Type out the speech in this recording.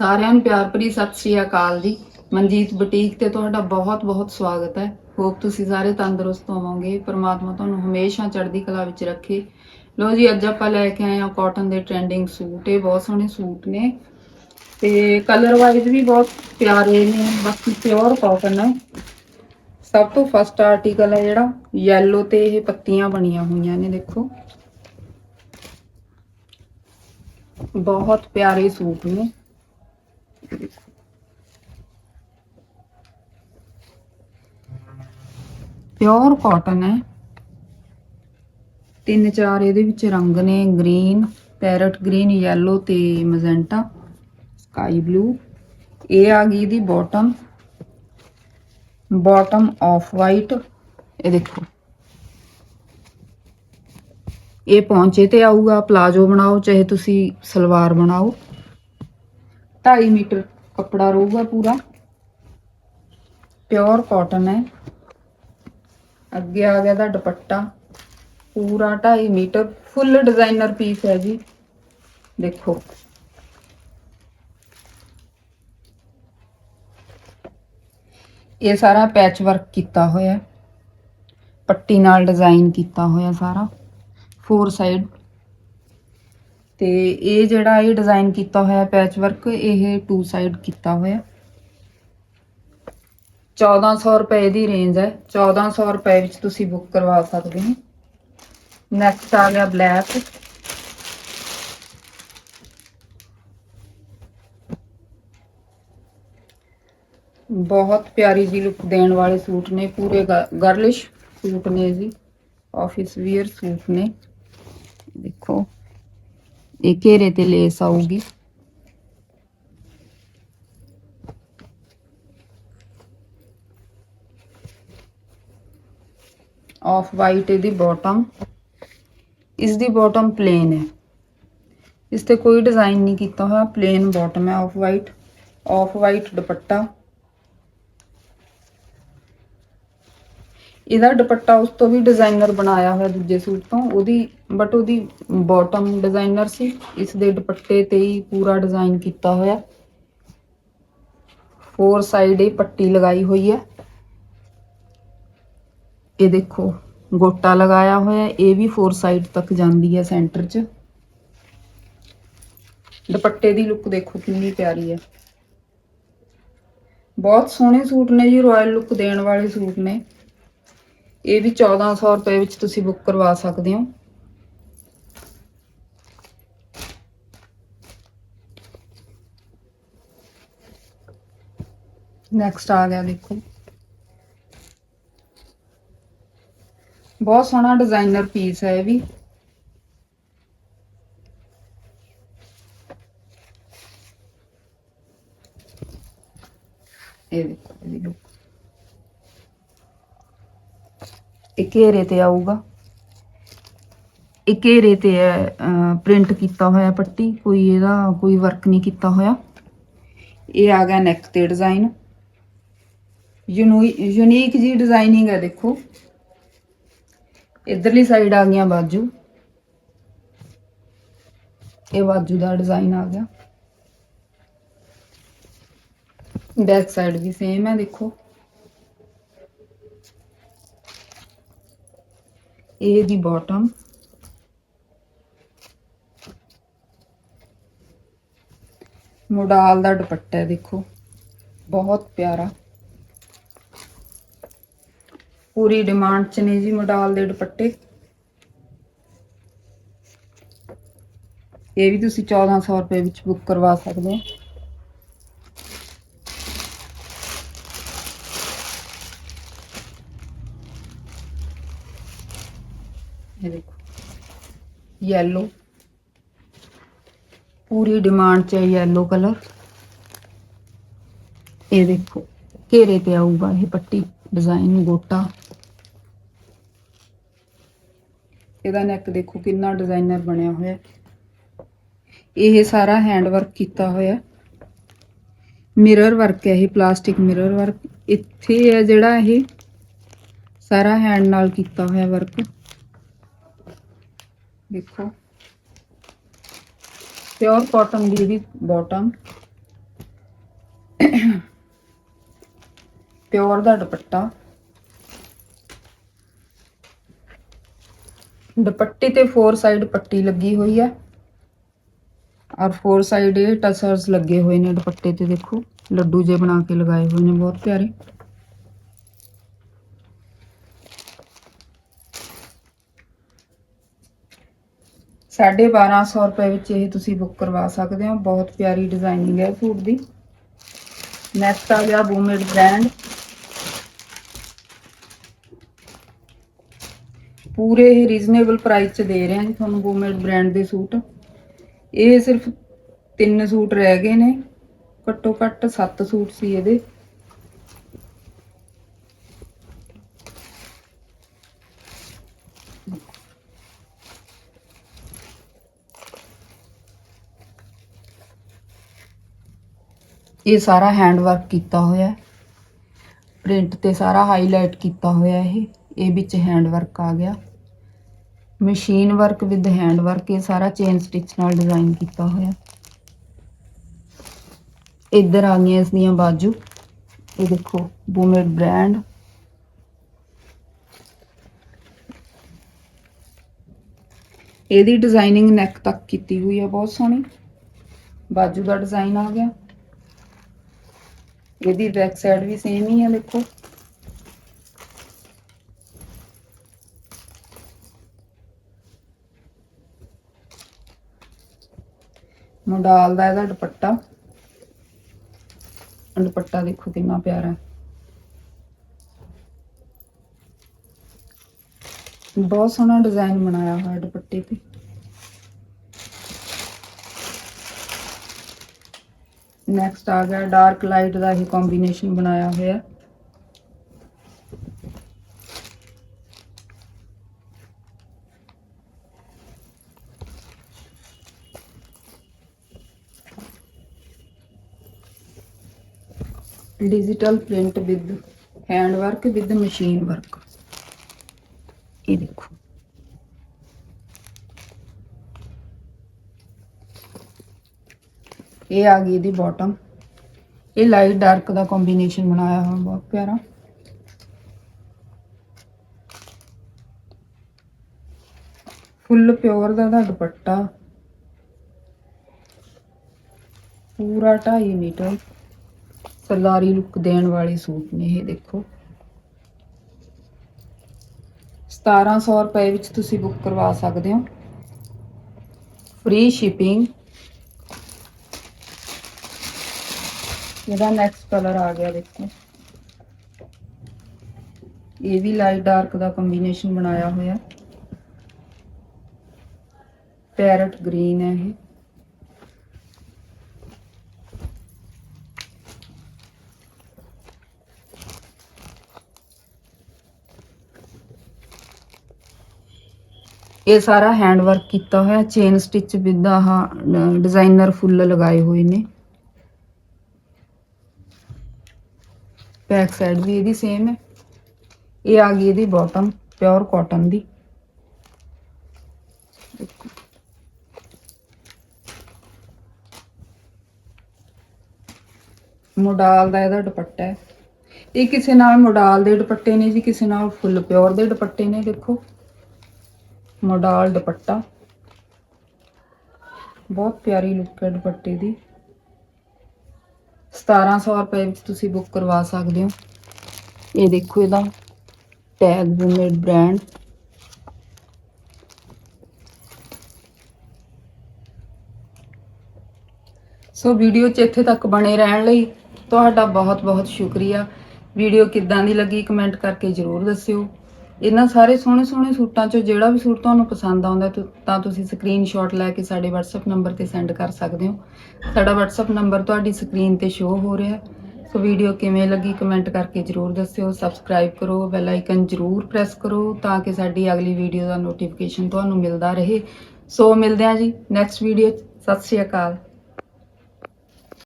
ਸਾਰਿਆਂ ਨੂੰ ਪਿਆਰ ਭਰੀ ਸਤਿ ਸ਼੍ਰੀ ਅਕਾਲ ਜੀ। ਮਨਜੀਤ ਬੁਟੀਕ ਤੇ ਤੁਹਾਡਾ ਬਹੁਤ-ਬਹੁਤ ਸਵਾਗਤ ਹੈ। ਹੋਪ ਤੁਸੀਂ ਸਾਰੇ ਤੰਦਰੁਸਤ ਹੋਵੋਗੇ। ਪਰਮਾਤਮਾ ਤੁਹਾਨੂੰ ਹਮੇਸ਼ਾ ਚੜ੍ਹਦੀ ਕਲਾ ਵਿੱਚ ਰੱਖੇ। ਲੋ ਜੀ, ਅੱਜ ਆਪਾਂ ਲੈ ਕੇ ਆਏ ਹਾਂ ਕਾਟਨ ਦੇ ਟ੍ਰੈਂਡਿੰਗ ਸੂਟ। ਇਹ ਬਹੁਤ ਸੋਹਣੇ ਸੂਟ ਨੇ। ਤੇ ਕਲਰ ਵਾਈਜ਼ ਵੀ ਬਹੁਤ ਪਿਆਰੇ ਨੇ। ਬਾਕੀ ਪਿਓਰ ਕਾਟਨ ਹੈ। ਸਭ ਤੋਂ ਫਸਟ ਆਰਟੀਕਲ ਹੈ ਜਿਹੜਾ। ਯੈਲੋ ਤੇ ਇਹ ਪੱਤੀਆਂ ਬਣੀਆਂ ਹੋਈਆਂ ਨੇ, ਦੇਖੋ। ਬਹੁਤ ਪਿਆਰੇ ਸੂਟ ਨੇ। ਪਿਓਰ ਕਾਟਨ ਹੈ। ਤਿੰਨ ਚਾਰ ਇਹਦੇ ਵਿੱਚ ਰੰਗ ਨੇ ਗ੍ਰੀਨ ਪੈਰਟ ਗ੍ਰੀਨ ਯੈਲੋ ਤੇ ਮਜੈਂਟਾ ਸਕਾਈ ਬਲੂ ਇਹ ਆ ਗਈ ਦੀ ਬਾਟਮ ਬਾਟਮ ਆਫ ਵਾਈਟ ਇਹ ਦੇਖੋ। ਇਹ ਪਹੁੰਚੇ ਤੇ ਆਊਗਾ, ਪਲਾਜੋ ਬਣਾਓ, ਚਾਹੇ ਤੁਸੀਂ ਸਲਵਾਰ ਬਣਾਓ। 2.5 ਮੀਟਰ ਕੱਪੜਾ ਰਹੂਗਾ ਪੂਰਾ। ਪਿਓਰ ਕਾਟਨ ਹੈ। ਅੱਗੇ ਆ ਗਿਆ ਦਾ ਦੁਪੱਟਾ। ਪੂਰਾ 2.5 ਮੀਟਰ। ਫੁੱਲ ਡਿਜ਼ਾਈਨਰ ਪੀਸ ਹੈ ਜੀ। ਦੇਖੋ। ਇਹ ਸਾਰਾ ਪੈਚ ਵਰਕ ਕੀਤਾ ਹੋਇਆ ਪੱਟੀ ਨਾਲ ਡਿਜ਼ਾਈਨ ਕੀਤਾ ਹੋਇਆ ਸਾਰਾ। ਫੋਰ ਸਾਈਡ ਤੇ ਇਹ ਜਿਹੜਾ ਇਹ ਡਿਜ਼ਾਈਨ ਕੀਤਾ ਹੋਇਆ ਪੈਚ ਵਰਕ ਇਹ ਟੂ ਸਾਈਡ ਕੀਤਾ ਹੋਇਆ। 1400 ਰੁਪਏ ਦੀ ਰੇਂਜ ਹੈ। 1400 ਰੁਪਏ ਵਿੱਚ ਤੁਸੀਂ ਬੁੱਕ ਕਰਵਾ ਸਕਦੇ ਹੋ। ਨੈਕਸਟ ਆ ਗਿਆ ਬਲੈਕ ਬਹੁਤ ਪਿਆਰੀ ਜੀ ਲੁੱਕ ਦੇਣ ਵਾਲੇ ਸੂਟ ਨੇ। ਪੂਰੇ ਗਰਲਿਸ਼ ਸੂਟ ਨੇ ਜੀ। ਆਫਿਸ ਵੀਅਰ ਸੂਟ ਨੇ। ਦੇਖੋ। ਇਹ ਘੇਰੇ ਤੇ ਲੇਸ ਆਊਗੀ ਆਫ ਵਾਈਟ ਇਹਦੀ ਬਾਟਮ ਇਸ ਦੀ ਬਾਟਮ ਪਲੇਨ ਹੈ ਇਸ ਤੇ ਕੋਈ ਡਿਜ਼ਾਈਨ ਨਹੀਂ ਕੀਤਾ ਹੋਇਆ ਪਲੇਨ ਬਾਟਮ ਹੈ ਆਫ ਵਾਈਟ ਆਫ ਵਾਈਟ ਦੁਪੱਟਾ ਇਹਦਾ ਦੁਪੱਟਾ ਉਸ ਤੋਂ ਵੀ ਡਿਜ਼ਾਈਨਰ ਬਣਾਇਆ ਹੋਇਆ ਦੂਜੇ ਸੂਟ ਤੋਂ। ਉਹਦੀ ਬਟ ਉਹਦੀ ਬਾਟਮ ਡਿਜ਼ਾਈਨਰ ਸੀ। ਇਸ ਦੇ ਦੁਪੱਟੇ ਤੇ ਹੀ ਪੂਰਾ ਡਿਜ਼ਾਈਨ ਕੀਤਾ ਹੋਇਆ। ਫੋਰ ਸਾਈਡ ਇਹ ਪੱਟੀ ਲਗਾਈ ਹੋਈ ਹੈ। ਇਹ ਦੇਖੋ, ਗੋਟਾ ਲਗਾਇਆ ਹੋਇਆ। ਇਹ ਵੀ ਫੋਰ ਸਾਈਡ ਤੱਕ ਜਾਂਦੀ ਹੈ ਸੈਂਟਰ 'ਚ। ਦੁਪੱਟੇ ਦੀ ਲੁੱਕ ਦੇਖੋ ਕਿੰਨੀ ਪਿਆਰੀ ਹੈ। ਬਹੁਤ ਸੋਹਣੇ ਸੂਟ ਨੇ ਜੀ ਰਾਇਲ ਲੁੱਕ ਦੇਣ ਵਾਲੇ ਸੂਟ ਨੇ। ਇਹ ਵੀ 1400 ਰੁਪਏ ਵਿੱਚ ਤੁਸੀਂ ਬੁੱਕ ਕਰਵਾ ਸਕਦੇ ਹੋ। ਨੈਕਸਟ ਆ ਗਿਆ ਦੇਖੋ। ਬਹੁਤ ਸੋਹਣਾ ਡਿਜ਼ਾਈਨਰ ਪੀਸ ਹੈ ਇਹ ਵੀ ਇਹ ਦੇਖੋ ਇਹਦੀ ਲੁੱਕ ਇਹ ਘੇਰੇ ਤੇ ਆਊਗਾ। ਇਹ ਘੇਰੇ ਤੇ ਪ੍ਰਿੰਟ ਕੀਤਾ ਹੋਇਆ ਪੱਟੀ, ਕੋਈ ਇਹਦਾ ਕੋਈ ਵਰਕ ਨਹੀਂ ਕੀਤਾ ਹੋਇਆ। ਇਹ ਆ ਗਿਆ ਨੈਕ ਤੇ ਡਿਜ਼ਾਈਨ ਯੂਨੀਕ ਜੀ ਡਿਜ਼ਾਈਨਿੰਗ ਹੈ ਦੇਖੋ। ਇਧਰਲੀ ਸਾਈਡ ਆ ਗਈਆਂ ਬਾਜੂ। ਇਹ ਬਾਜੂ ਦਾ ਡਿਜ਼ਾਈਨ ਆ ਗਿਆ। ਬੈਕ ਸਾਈਡ ਵੀ ਸੇਮ ਹੈ ਦੇਖੋ। ਇਹ ਦੀ ਬਾਟਮ ਮੋਡਾਲ ਦਾ ਦੁਪੱਟਾ ਹੈ ਦੇਖੋ ਬਹੁਤ ਪਿਆਰਾ ਪੂਰੀ ਡਿਮਾਂਡ ਚ ਨੇ ਜੀ ਮੋਡਾਲ ਦੇ ਦੁਪੱਟੇ ਇਹ ਵੀ ਤੁਸੀਂ 1400 ਰੁਪਏ ਵਿੱਚ ਬੁੱਕ ਕਰਵਾ ਸਕਦੇ ਹੋ ਇਹ ਦੇਖੋ। ਯੈਲੋ ਪੂਰੀ ਡਿਮਾਂਡ ਚ ਹੈ ਯੈਲੋ ਕਲਰ ਇਹ ਦੇਖੋ, ਘੇਰੇ ਤੇ ਆਊਗਾ ਇਹ ਪੱਟੀ ਡਿਜ਼ਾਈਨ ਗੋਟਾ। ਇਹਦਾ ਨੈਕ ਦੇਖੋ ਕਿੰਨਾ ਡਿਜ਼ਾਈਨਰ ਬਣਿਆ ਹੋਇਆ ਇਹ ਸਾਰਾ ਹੈਂਡ ਵਰਕ ਕੀਤਾ ਹੋਇਆ ਮਿਰਰ ਵਰਕ ਹੈ ਇਹ ਪਲਾਸਟਿਕ ਮਿਰਰ ਵਰਕ ਇੱਥੇ ਹੈ ਜਿਹੜਾ ਇਹ ਸਾਰਾ ਹੈਂਡ ਨਾਲ ਕੀਤਾ ਹੋਇਆ ਵਰਕ देखो। प्योर कॉटन गिरवी बॉटम। प्योर का दुपट्टा। दुपट्टी ते फोर साइड पट्टी लगी हुई है। और फोर साइड टसर्स लगे हुए ने दुपट्टे ते, देखो। लड्डू जे बना के लगाए हुए ने, बहुत प्यारे। ਸਾਢੇ 1200 ਰੁਪਏ ਵਿੱਚ ਇਹ ਤੁਸੀਂ ਬੁੱਕ ਕਰਵਾ ਸਕਦੇ ਹੋ। ਬਹੁਤ ਪਿਆਰੀ ਡਿਜ਼ਾਈਨਿੰਗ ਹੈ ਸੂਟ ਦੀ। ਨੈਕਸਟ ਆ ਗਿਆ ਬੂਮੇਡ ਬ੍ਰਾਂਡ। ਪੂਰੇ ਹੀ ਰੀਜ਼ਨੇਬਲ ਪ੍ਰਾਈਸ 'ਚ ਦੇ ਰਹੇ ਹਾਂ ਜੀ ਤੁਹਾਨੂੰ ਬੂਮੇਡ ਬ੍ਰਾਂਡ ਦੇ ਸੂਟ। ਇਹ ਸਿਰਫ ਤਿੰਨ ਸੂਟ ਰਹਿ ਗਏ ਨੇ। ਘੱਟੋ ਘੱਟ 7 ਸੂਟ ਸੀ ਇਹਦੇ। ਇਹ ਸਾਰਾ ਹੈਂਡ ਵਰਕ ਕੀਤਾ ਹੋਇਆ ਹੈ। ਪ੍ਰਿੰਟ ਤੇ ਸਾਰਾ ਹਾਈਲਾਈਟ ਕੀਤਾ ਹੋਇਆ ਇਹ। ਇਹ ਵਿੱਚ ਹੈਂਡ ਵਰਕ ਆ ਗਿਆ। Machine work with hand work ਇਹ ਸਾਰਾ ਚੇਨ ਸਟਿਚ ਨਾਲ ਡਿਜ਼ਾਈਨ ਕੀਤਾ ਹੋਇਆ। ਇੱਧਰ ਆ ਗਈਆਂ ਇਸ ਦੀਆਂ ਬਾਜੂ। ਇਹ ਦੇਖੋ ਬੂਮੇਡ ਬ੍ਰਾਂਡ ਇਹਦੀ ਡਿਜ਼ਾਈਨਿੰਗ ਨੈਕ ਤੱਕ ਕੀਤੀ ਹੋਈ ਹੈ ਬਹੁਤ ਸੋਹਣੀ। ਬਾਜੂ ਦਾ ਡਿਜ਼ਾਈਨ ਆ ਗਿਆ। ਇਹਦੀ ਬੈਕ ਸਾਈਡ ਵੀ ਸੇਮ ਹੀ ਹੈ ਦੇਖੋ। ਮੋਡਾਲ ਦਾ ਇਹਦਾ ਦੁਪੱਟਾ। ਦੁਪੱਟਾ ਦੇਖੋ ਕਿੰਨਾ ਪਿਆਰਾ ਹੈ। ਬਹੁਤ ਸੋਹਣਾ ਡਿਜ਼ਾਈਨ ਬਣਾਇਆ ਹੋਇਆ ਦੁਪੱਟੇ ਤੇ। ਨੈਕਸਟ ਆ ਗਿਆ ਡਾਰਕ ਲਾਈਟ ਦਾ ਇਹ ਕੰਬੀਨੇਸ਼ਨ ਬਣਾਇਆ ਹੋਇਆ digital print with hand work with machine work ये देखो ਇਹ ਆ ਗਈ ਇਹਦੀ ਬਾਟਮ ਇਹ ਲਾਈਟ ਡਾਰਕ ਦਾ ਕੰਬੀਨੇਸ਼ਨ ਬਣਾਇਆ ਹੋਇਆ, ਬਹੁਤ ਪਿਆਰਾ। ਫੁੱਲ ਪਿਓਰ ਦਾ ਦਾ ਦੁਪੱਟਾ। ਪੂਰਾ 2.5 ਮੀਟਰ। ਸਰਦਾਰੀ ਲੁੱਕ ਦੇਣ ਵਾਲੇ ਸੂਟ ਨੇ ਇਹ, ਦੇਖੋ। 1700 ਰੁਪਏ ਵਿੱਚ ਤੁਸੀਂ ਬੁੱਕ ਕਰਵਾ ਸਕਦੇ ਹੋ। ਫ੍ਰੀ ਸ਼ਿਪਿੰਗ ਇਹਦਾ ਨੈਕਸਟ ਕਲਰ ਆ ਗਿਆ ਦੇਖੋ। ਇਹ ਵੀ ਲਾਈਟ ਡਾਰਕ ਦਾ ਕੰਬੀਨੇਸ਼ਨ ਬਣਾਇਆ ਹੋਇਆ। ਪੈਰਟ ਗ੍ਰੀਨ ਹੈ ਇਹ। ਇਹ ਸਾਰਾ ਹੈਂਡ ਵਰਕ ਕੀਤਾ ਹੋਇਆ। ਚੇਨ ਸਟਿਚ ਵਿਦ ਆਹ ਡਿਜ਼ਾਈਨਰ ਫੁੱਲ ਲਗਾਏ ਹੋਏ ਨੇ। ਬੈਕ ਸਾਈਡ ਵੀ ਇਹਦੀ ਸੇਮ ਹੈ। ਇਹ ਆ ਗਈ ਇਹਦੀ ਬਾਟਮ ਪਿਓਰ ਕਾਟਨ ਦੀ। ਮੋਡਾਲ ਦਾ ਇਹਦਾ ਦੁਪੱਟਾ ਹੈ। ਇਹ ਕਿਸੇ ਨਾਲ ਮੋਡਾਲ ਦੇ ਦੁਪੱਟੇ ਨੇ ਜੀ, ਕਿਸੇ ਨਾਲ ਫੁੱਲ ਪਿਓਰ ਦੇ ਦੁਪੱਟੇ ਨੇ, ਦੇਖੋ। ਮੋਡਾਲ ਦੁਪੱਟਾ। ਬਹੁਤ ਪਿਆਰੀ ਲੁੱਕ ਹੈ ਦੁਪੱਟੇ ਦੀ। 1700 ਰੁਪਏ ਵਿੱਚ ਤੁਸੀਂ ਬੁੱਕ ਕਰਵਾ ਸਕਦੇ ਹੋ। ਇਹ ਦੇਖੋ ਇਹਦਾ ਟੈਗ ਬੂਮੇਡ ਬ੍ਰਾਂਡ ਸੋ ਵੀਡੀਓ 'ਚ ਇੱਥੇ ਤੱਕ ਬਣੇ ਰਹਿਣ ਲਈ ਤੁਹਾਡਾ ਬਹੁਤ-ਬਹੁਤ ਸ਼ੁਕਰੀਆ। ਵੀਡੀਓ ਕਿੱਦਾਂ ਦੀ ਲੱਗੀ ਕਮੈਂਟ ਕਰਕੇ ਜਰੂਰ ਦੱਸਿਓ। ਇਹਨਾਂ ਸਾਰੇ ਸੋਹਣੇ ਸੋਹਣੇ ਸੂਟਾਂ 'ਚੋਂ ਜਿਹੜਾ ਵੀ ਸੂਟ ਤੁਹਾਨੂੰ ਪਸੰਦ ਆਉਂਦਾ ਤੁ- ਤਾਂ ਤੁਸੀਂ ਸਕਰੀਨਸ਼ਾਟ ਲੈ ਕੇ ਸਾਡੇ WhatsApp ਨੰਬਰ ਤੇ ਸੈਂਡ ਕਰ ਸਕਦੇ ਹੋ। ਸਾਡਾ WhatsApp ਨੰਬਰ ਤੁਹਾਡੀ ਸਕਰੀਨ ਤੇ ਸ਼ੋ ਹੋ ਰਿਹਾ ਹੈ। ਸੋ ਵੀਡੀਓ ਕਿਵੇਂ ਲੱਗੀ ਕਮੈਂਟ ਕਰਕੇ ਜਰੂਰ ਦੱਸਿਓ। ਸਬਸਕ੍ਰਾਈਬ ਕਰੋ ਬੈਲ ਆਈਕਨ ਜਰੂਰ ਪ੍ਰੈਸ ਕਰੋ ਤਾਂ ਕਿ ਸਾਡੀ ਅਗਲੀ ਵੀਡੀਓ ਦਾ ਨੋਟੀਫਿਕੇਸ਼ਨ ਤੁਹਾਨੂੰ ਮਿਲਦਾ ਰਹੇ। ਸੋ ਮਿਲਦੇ ਹਾਂ ਜੀ ਨੈਕਸਟ ਵੀਡੀਓ 'ਚ। ਸਤਿ ਸ਼੍ਰੀ ਅਕਾਲ।